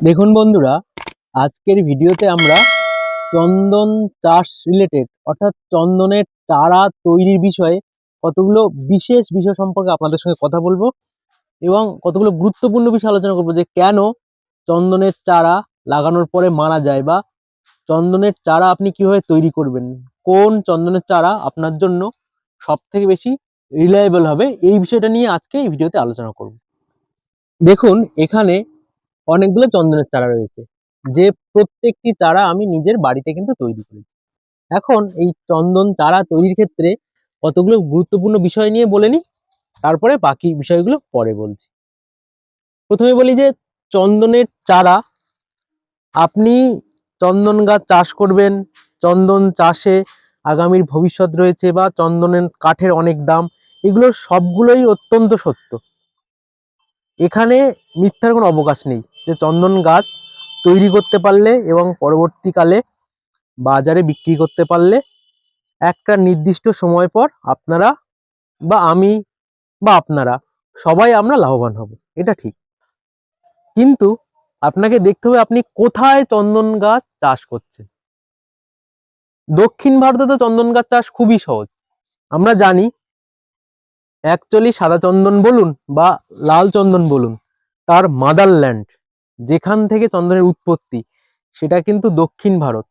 দেখুন বন্ধুরা, আজকের ভিডিওতে আমরা চন্দন চাষ রিলেটেড অর্থাৎ চন্দনের চারা তৈরির বিষয়ে কতগুলো বিশেষ বিষয় সম্পর্কে আপনাদের সঙ্গে কথা বলব এবং কতগুলো গুরুত্বপূর্ণ বিষয় আলোচনা করব যে কেন চন্দনের চারা লাগানোর পরে মারা যায় বা চন্দনের চারা আপনি কীভাবে তৈরি করবেন, কোন চন্দনের চারা আপনার জন্য সব থেকে বেশি রিলায়েবল হবে, এই বিষয়টা নিয়ে আজকে এই ভিডিওতে আলোচনা করব। দেখুন, এখানে অনেকগুলো চন্দনের চারা রয়েছে। যে প্রত্যেকটি চারা আমি নিজের বাড়িতে কিন্তু তৈরি করেছি। এখন এই চন্দন চারা তৈরির ক্ষেত্রে কতগুলো গুরুত্বপূর্ণ বিষয় নিয়ে বলে নিই, তারপরে বাকি বিষয়গুলো পরে বলছি। প্রথমে বলি যে, চন্দনের চারা আপনি চন্দন গাছ চাষ করবেন, চন্দন চাষে আগামীর ভবিষ্যৎ রয়েছে বা চন্দনের কাঠের অনেক দাম, এগুলো সবগুলোই অত্যন্ত সত্য। এখানে মিথ্যার কোনো অবকাশ নেই। যে চন্দন গাছ তৈরি করতে পারলে এবং পরবর্তীকালে বাজারে বিক্রি করতে পারলে একটা নির্দিষ্ট সময় পর আপনারা বা আমি বা আপনারা সবাই আমরা লাভবান হব। এটা ঠিক। কিন্তু আপনাকে দেখতে হবে আপনি কোথায় চন্দন গাছ চাষ করছেন। দক্ষিণ ভারতে তো চন্দন গাছ চাষ খুবই সহজ। আমরা জানি অ্যাকচুয়ালি সাদা চন্দন বলুন বা লাল চন্দন বলুন, তার মাদারল্যান্ড যেখান থেকে চন্দনের উৎপত্তি, সেটা কিন্তু দক্ষিণ ভারত।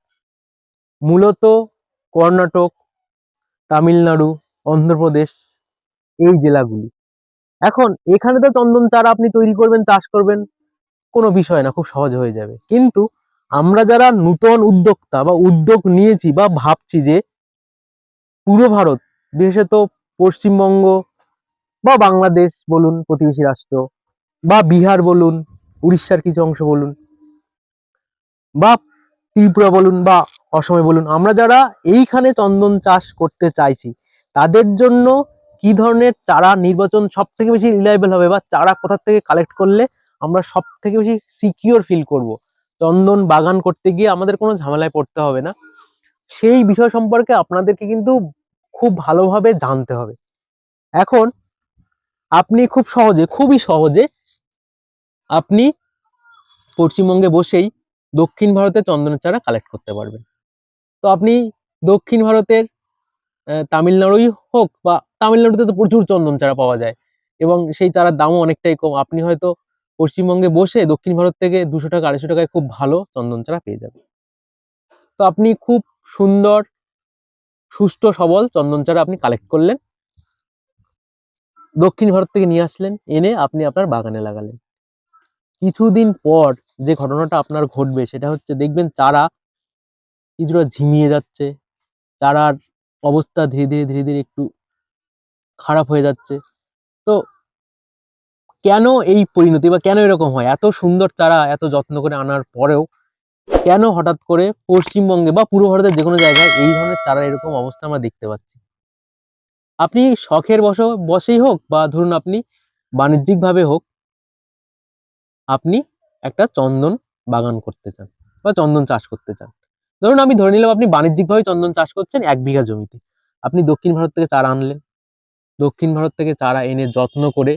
মূলত কর্ণাটক, তামিলনাড়ু, অন্ধ্রপ্রদেশ, এই জেলাগুলি। এখন এখানে তো চন্দন চারা আপনি তৈরি করবেন, চাষ করবেন, কোনো বিষয় না, খুব সহজ হয়ে যাবে। কিন্তু আমরা যারা নূতন উদ্যোক্তা বা উদ্যোগ নিয়েছি বা ভাবছি যে পুরো ভারত, বিশেষত পশ্চিমবঙ্গ বা বাংলাদেশ বলুন, প্রতিবেশী রাষ্ট্র বা বিহার বলুন উড়িষ্যার কিছু অংশ বলুন। বা ত্রিপুরা বলুন বা অসমে বলুন, আমরা যারা এইখানে চন্দন চাষ করতে চাইছি, তাদের জন্য কি ধরনের চারা নির্বাচন সব থেকে বেশি রিলায়েবল হবে বা চারা কোথা থেকে কালেক্ট করলে আমরা সব থেকে বেশি সিকিওর ফিল করব? চন্দন বাগান করতে গিয়ে আমাদের কোনো ঝামেলায় পড়তে হবে না। সেই বিষয় সম্পর্কে আপনাদেরকে কিন্তু খুব ভালোভাবে জানতে হবে। এখন আপনি খুব সহজে, খুবই সহজে আপনি পশ্চিমবঙ্গে বসেই দক্ষিণ ভারতে চন্দনের চারা কালেক্ট করতে পারবেন। তো আপনি দক্ষিণ ভারতের তামিলনাড়ুই হোক বা তামিলনাড়ুতে তো প্রচুর চন্দন চারা পাওয়া যায় এবং সেই চারার দামও অনেকটাই কম। আপনি হয়তো পশ্চিমবঙ্গে বসে দক্ষিণ ভারত থেকে দুশো টাকা, আড়াইশো টাকায় খুব ভালো চন্দন চারা পেয়ে যাবেন। তো আপনি খুব সুন্দর সুস্থ সবল চন্দন চারা আপনি কালেক্ট করলেন, দক্ষিণ ভারত থেকে নিয়ে আসলেন, এনে আপনি আপনার বাগানে লাগালেন। কিছুদিন পর যে ঘটনাটা আপনার ঘটবে, সেটা হচ্ছে দেখবেন চারা কিছুটা ঝিমিয়ে যাচ্ছে। চারার অবস্থা ধীরে ধীরে ধীরে ধীরে একটু খারাপ হয়ে যাচ্ছে। তো কেন এই পরিণতি বা কেন এরকম হয়? এত সুন্দর চারা এত যত্ন করে আনার পরেও কেন হঠাৎ করে পশ্চিমবঙ্গে বা পূর্ব ভারতের যে কোনো জায়গায় এই ধরনের চারা এরকম অবস্থা আমরা দেখতে পাচ্ছি? আপনি শখের বশ বসেই হোক বা ধরুন আপনি বাণিজ্যিকভাবে হোক আপনি একটা চন্দন বাগান করতে চান বা চন্দন চাষ করতে চান। ধরুন আমি ধরে নিলাম আপনি বাণিজ্যিকভাবে চন্দন চাষ করছেন এক বিঘা জমিতে। আপনি দক্ষিণ ভারত থেকে চারা আনলেন। দক্ষিণ ভারত থেকে চারা এনে যত্ন করে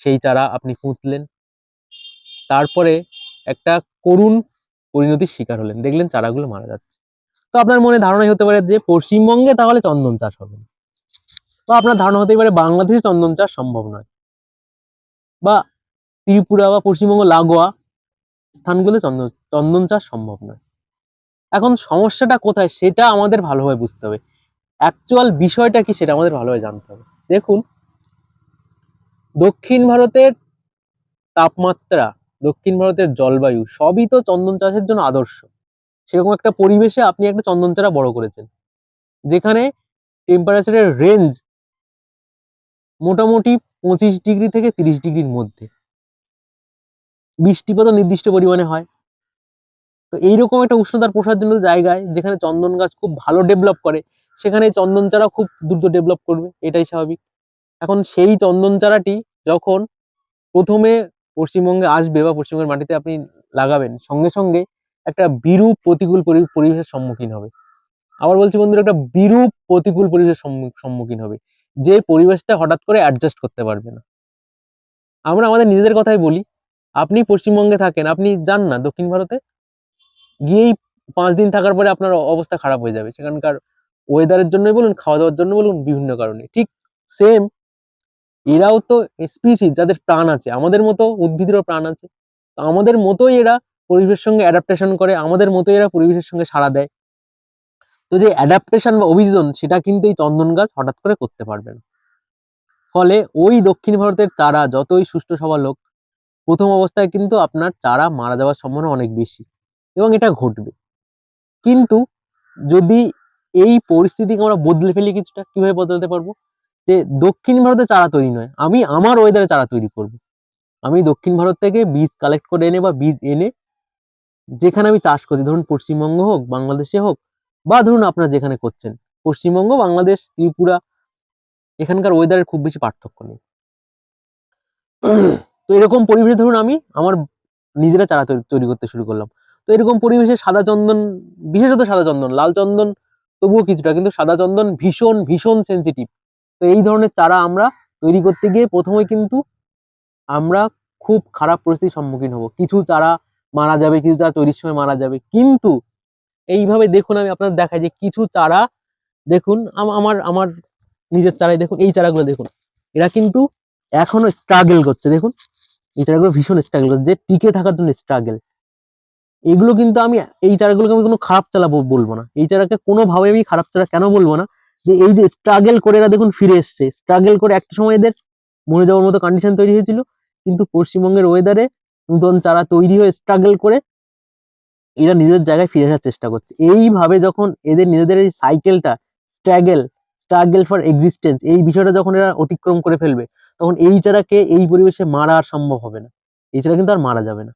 সেই চারা আপনি পুঁতলেন। তারপরে একটা করুণ পরিণতির শিকার হলেন। দেখলেন চারাগুলো মারা যাচ্ছে। তো আপনার মনে ধারণাই হতে পারে যে পশ্চিমবঙ্গে তাহলে চন্দন চাষ হবে বা আপনার ধারণা হতে পারে বাংলাদেশে চন্দন চাষ সম্ভব নয়। বা ত্রিপুরা বা পশ্চিমবঙ্গ লাগোয়া স্থানগুলো চন্দন চন্দন চাষ সম্ভব নয়। এখন সমস্যাটা কোথায় সেটা আমাদের ভালোভাবে বুঝতে হবে। অ্যাকচুয়াল বিষয়টা কি সেটা আমাদের ভালোভাবে জানতে হবে। দেখুন, দক্ষিণ ভারতের তাপমাত্রা, দক্ষিণ ভারতের জলবায়ু সবই তো চন্দন চাষের জন্য আদর্শ। সেরকম একটা পরিবেশে আপনি একটা চন্দন চারা বড় করেছেন, যেখানে টেম্পারেচারের রেঞ্জ মোটামুটি পঁচিশ ডিগ্রি থেকে তিরিশ ডিগ্রির মধ্যে। বৃষ্টিপাতও নির্দিষ্ট পরিমাণে হয়। তো এইরকম একটা উষ্ণতার প্রসারজন্য জায়গায় যেখানে চন্দন গাছ খুব ভালো ডেভেলপ করে, সেখানে চন্দন চারা খুব দ্রুত ডেভেলপ করবে, এটাই স্বাভাবিক। এখন সেই চন্দন চারাটি যখন প্রথমে পশ্চিমবঙ্গে আসবে বা পশ্চিমবঙ্গের মাটিতে আপনি লাগাবেন, সঙ্গে সঙ্গে একটা বিরূপ প্রতিকূল পরি- পরিবেশের সম্মুখীন হবে। আবার বলছি বন্ধুরা, একটা বিরূপ প্রতিকূল পরিবেশের সম্মু- সম্মুখীন হবে। যে পরিবেশটা হঠাৎ করে অ্যাডজাস্ট করতে পারবে না। আমরা আমাদের নিজেদের কথাই বলি আপনি পশ্চিমবঙ্গে থাকেন, আপনি যান না দক্ষিণ ভারতে? গিয়েই পাঁচ দিন থাকার পরে আপনার অবস্থা খারাপ হয়ে যাবে। সেখানকার ওয়েদারের জন্যই বলুন খাওয়া দাওয়ার জন্য বলুন, বিভিন্ন কারণে। ঠিক সেম এরাও তো স্পিসিস যাদের প্রাণ আছে। আমাদের মতো উদ্ভিদেরও প্রাণ আছে। তো আমাদের মতোই এরা পরিবেশের সঙ্গে অ্যাডাপ্টেশন করে, আমাদের মতোই এরা পরিবেশের সঙ্গে সাড়া দেয়। তো যে অ্যাডাপ্টেশন বা অভিযোজন, সেটা কিন্তু এই চন্দন গাছ হঠাৎ করে করতে পারবে না। ফলে ওই দক্ষিণ ভারতের চারা, যতই সুষ্ঠু সবল হোক প্রথম অবস্থায় কিন্তু আপনার চারা মারা যাওয়ার সম্ভাবনা অনেক বেশি এবং এটা ঘটবে। কিন্তু যদি এই পরিস্থিতিকে আমরা বদলে ফেলি কিছুটা, কীভাবে বদলাতে পারব? যে দক্ষিণ ভারতে চারা তৈরি নয়, আমি আমার ওয়েদারে চারা তৈরি করব। আমি দক্ষিণ ভারত থেকে বীজ কালেক্ট করে এনে বা বীজ এনে যেখানে আমি চাষ করছি, ধরুন পশ্চিমবঙ্গ হোক, বাংলাদেশে হোক, বা ধরুন আপনারা যেখানে করছেন, পশ্চিমবঙ্গ, বাংলাদেশ, ত্রিপুরা, এখানকার ওয়েদারের খুব বেশি পার্থক্য নেই। তো এরকম পরিবেশে ধরুন আমি আমার নিজেরা চারা তৈরি- করতে শুরু করলাম। তো এরকম পরিবেশে সাদা চন্দন, বিশেষত সাদা চন্দন, লাল চন্দন তবুও কিছুটা, কিন্তু সাদা চন্দন ভীষণ ভীষণ সেন্সিটিভ তো এই ধরনের চারা আমরা তৈরি করতে গিয়ে প্রথমে কিন্তু আমরা খুব খারাপ পরিস্থিতির সম্মুখীন হব। কিছু চারা মারা যাবে, কিছু চারা তৈরির সময় মারা যাবে। কিন্তু এইভাবে দেখুন, আমি আপনার দেখাই যে কিছু চারা দেখুন, আম- আমার আমার নিজের চারাই দেখুন, এই চারাগুলো দেখুন। এরা কিন্তু এখনও স্ট্রাগল করছে, দেখুন। এই চারাগুলো ভীষণ স্ট্রাগল যে টিকে থাকার জন্য স্ট্রাগল এগুলো কিন্তু আমি, এই চারাগুলোকে আমি কোনো খারাপ চারা বলব না। এই চারাকে কোনোভাবে আমি খারাপ চারা কেন বলব না? যে এই যে স্ট্রাগল করে এরা দেখুন ফিরে এসছে। স্ট্রাগল করে একটা সময় এদের মরে যাওয়ার মতো কন্ডিশন তৈরি হয়েছিল। কিন্তু পশ্চিমবঙ্গের ওয়েদারে নতুন চারা তৈরি হয়ে স্ট্রাগল করে এরা নিজের জায়গায় ফিরে আসার চেষ্টা করছে। এইভাবে যখন এদের নিজেদের এই সাইকেলটা স্ট্রাগল স্ট্রাগল ফর এক্সিস্টেন্স এই বিষয়টা যখন এরা অতিক্রম করে ফেলবে তখন এই চারাকে এই পরিবেশে মারা আর সম্ভব হবে না। এই চারা কিন্তু আর মারা যাবে না।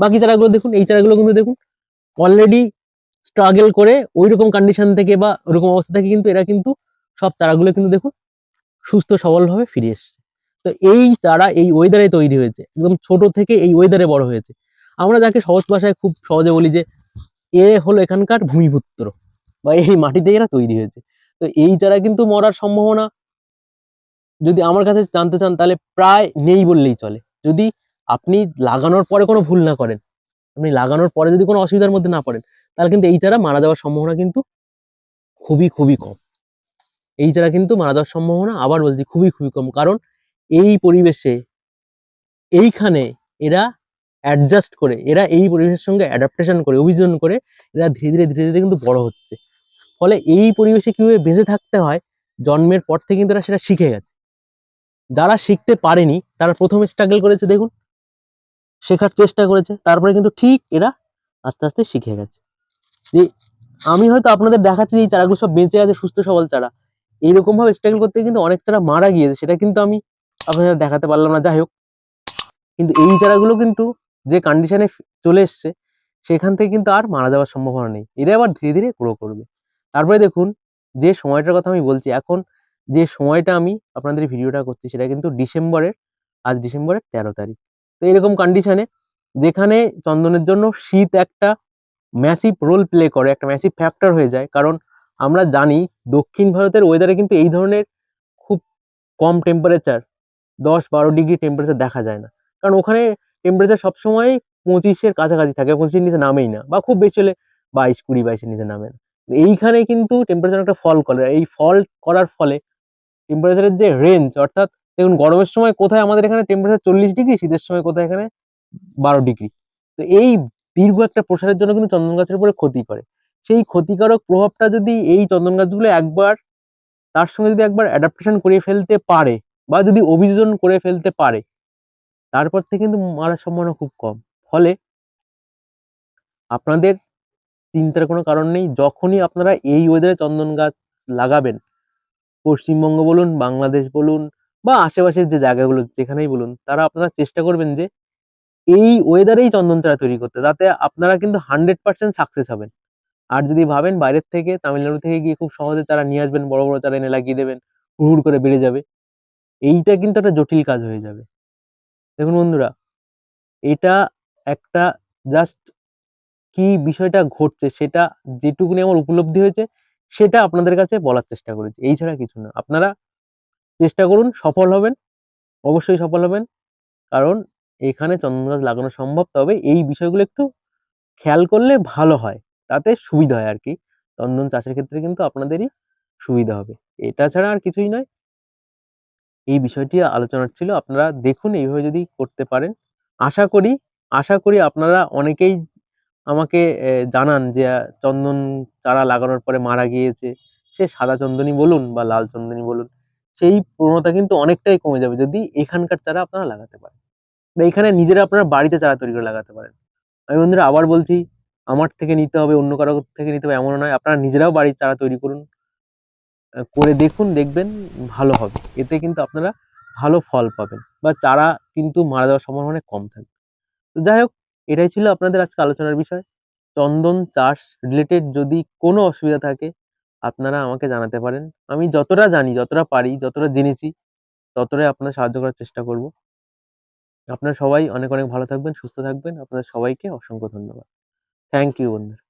বাকি চারাগুলো দেখুন, এই চারাগুলো কিন্তু দেখুন অলরেডি স্ট্রাগল করে ওই রকম কন্ডিশন থেকে বা ওরকম অবস্থা থেকে কিন্তু এরা কিন্তু সব চারাগুলো কিন্তু দেখুন, সুস্থ সবলভাবে ফিরে এসছে। তো এই চারা এই ওয়েদারে তৈরি হয়েছে, একদম ছোট থেকে এই ওয়েদারে বড় হয়েছে। আমরা যাকে সহজ ভাষায় খুব সহজে বলি যে, এ হলো এখানকার ভূমিপুত্র বা এই মাটিতে এরা তৈরি হয়েছে। তো এই চারা কিন্তু মরার সম্ভাবনা যদি আমার কাছে জানতে চান, তাহলে প্রায় নেই বললেই চলে। যদি আপনি লাগানোর পরে কোনো ভুল না করেন, আপনি লাগানোর পরে যদি কোনো অসুবিধার মধ্যে না পড়েন, তাহলে কিন্তু এই চারা মারা যাওয়ার সম্ভাবনা কিন্তু খুবই খুবই কম। এই চারা কিন্তু মারা যাওয়ার সম্ভাবনা, আবার বলছি খুবই খুবই কম। কারণ এই পরিবেশে এইখানে এরা অ্যাডজাস্ট করে, এরা এই পরিবেশের সঙ্গে অ্যাডাপ্টেশন করে, অভিযোজন করে, এরা ধীরে ধীরে ধীরে ধীরে কিন্তু বড় হচ্ছে। ফলে এই পরিবেশে কীভাবে বেঁচে থাকতে হয়, জন্মের পর থেকে কিন্তু এরা সেটা শিখে গেছে। যারা শিখতে পারেনি, তারা প্রথমে স্ট্রাগল করেছে, দেখুন। শেখার চেষ্টা করেছে, তারপরে কিন্তু ঠিক এরা আস্তে আস্তে শিখে গেছে। যে আমি হয়তো আপনাদের দেখাচ্ছি এই চারাগুলো সব বেঁচে আছে, সুস্থ সবল চারা। এইরকম ভাবে স্ট্রাগল করতে কিন্তু অনেক চারা মারা গিয়েছে, সেটা কিন্তু আমি আপনাদের দেখাতে পারলাম না, যাই হোক। কিন্তু এই চারাগুলো কিন্তু যে কন্ডিশনে চলে এসছে, সেখান থেকে কিন্তু আর মারা যাওয়ার সম্ভাবনা নেই। এরা আবার ধীরে ধীরে গ্রো করবে। তারপরে দেখুন, যে সময়টার কথা আমি বলছি, এখন যে সময়টা আমি আপনাদের ভিডিওটা করছি সেটা কিন্তু ডিসেম্বরের, আজ ডিসেম্বরের তেরো তারিখ। তো এরকম কন্ডিশনে যেখানে চন্দনের জন্য শীত একটা ম্যাসিভ রোল প্লে করে, একটা ম্যাসিভ ফ্যাক্টর হয়ে যায়। কারণ আমরা জানি দক্ষিণ ভারতের ওয়েদারে কিন্তু এই ধরনের খুব কম টেম্পারেচার দশ বারো ডিগ্রি টেম্পারেচার দেখা যায় না। কারণ ওখানে টেম্পারেচার সবসময় পঁচিশের কাছাকাছি থাকে, পঁচিশের নিচে নামেই না বা খুব বেশি হলে বাইশ কুড়ি বাইশের নিচে নামে না। এইখানে কিন্তু টেম্পারেচার একটা ফল করে। এই ফল করার ফলে টেম্পারেচারের যে রেঞ্জ অর্থাৎ দেখুন গরমের সময় কোথায় আমাদের এখানে টেম্পারেচার চল্লিশ ডিগ্রি শীতের সময় কোথায় এখানে বারো ডিগ্রি তো এই দীর্ঘ একটা প্রসারের জন্য কিন্তু চন্দন গাছের উপরে ক্ষতি করে। সেই ক্ষতিকারক প্রভাবটা যদি এই চন্দন গাছগুলো একবার, তার সঙ্গে যদি একবার অ্যাডাপ্টেশন করে ফেলতে পারে বা যদি অভিযোজন করে ফেলতে পারে, তারপর থেকে কিন্তু মারার সম্ভাবনা খুব কম। ফলে আপনাদের চিন্তার কোনো কারণ নেই। যখনই আপনারা এই ওয়েদারে চন্দন গাছ লাগাবেন পশ্চিমবঙ্গ বলুন, বাংলাদেশ বলুন বা আশেপাশের যে জায়গাগুলো যেখানেই বলুন, তারা আপনারা চেষ্টা করবেন যে এই ওয়েদারেই চন্দন চারা তৈরি করতে। তাতে আপনারা কিন্তু হান্ড্রেড পার্সেন্ট সাকসেস হবেন। আর যদি ভাবেন বাইরের থেকে, তামিলনাড়ু থেকে গিয়ে খুব সহজে চারা নিয়ে আসবেন, বড় বড় চারা এনে লাগিয়ে দেবেন, হুড় করে বেড়ে যাবে, এইটা কিন্তু একটা জটিল কাজ হয়ে যাবে। দেখুন বন্ধুরা, এটা একটা জাস্ট কি বিষয়টা ঘটছে, সেটা যেটুকুনি আমার উপলব্ধি হয়েছে সেটা আপনাদের কাছে বলার চেষ্টা করেছি। এই ছাড়া কিছু না। আপনারা চেষ্টা করুন, সফল হবেন, অবশ্যই সফল হবেন। কারণ এখানে চন্দন গাছ লাগানো সম্ভব, তবে এই বিষয়গুলো একটু খেয়াল করলে ভালো হয়। তাতে সুবিধা হয় আর কি চন্দন চাষের ক্ষেত্রে কিন্তু আপনাদেরই সুবিধা হবে। এটা ছাড়া আর কিছুই নয়। এই বিষয়টি আলোচনার ছিল। আপনারা দেখুন, এইভাবে যদি করতে পারেন। আশা করি আশা করি আপনারা অনেকেই আমাকে জানান যে চন্দন চারা লাগানোর পরে মারা গিয়েছে। সে সাদা চন্দনই বলুন বা লাল চন্দনই বলুন, সেই প্রবণতা কিন্তু অনেকটাই কমে যাবে যদি এখানকার চারা আপনারা লাগাতে পারেন। তো এখানে নিজেরা আপনারা বাড়িতে চারা তৈরি করে লাগাতে পারেন। আমি বন্ধুরা আবার বলছি, আমার থেকে নিতে হবে, অন্য কারও থেকে নিতে হবে এমন নয়, আপনারা নিজেরাও বাড়ির চারা তৈরি করুন। করে দেখুন, দেখবেন ভালো হবে। এতে কিন্তু আপনারা ভালো ফল পাবেন। বা চারা কিন্তু মারা যাওয়ার সম্ভাবনা কম থাকবে যাই হোক এটাই ছিল আপনাদের আজকে আলোচনার বিষয়। চন্দন চাষ রিলেটেড যদি কোনো অসুবিধা থাকে, আপনারা আমাকে জানাতে পারেন। আমি যতটা জানি, যতটা পারি, যতটা জেনেছি, ততটাই আপনার সাহায্য করার চেষ্টা করব। আপনারা সবাই অনেক অনেক ভালো থাকবেন, সুস্থ থাকবেন। আপনাদের সবাইকে অসংখ্য ধন্যবাদ। থ্যাংক ইউ বন্ধুরা।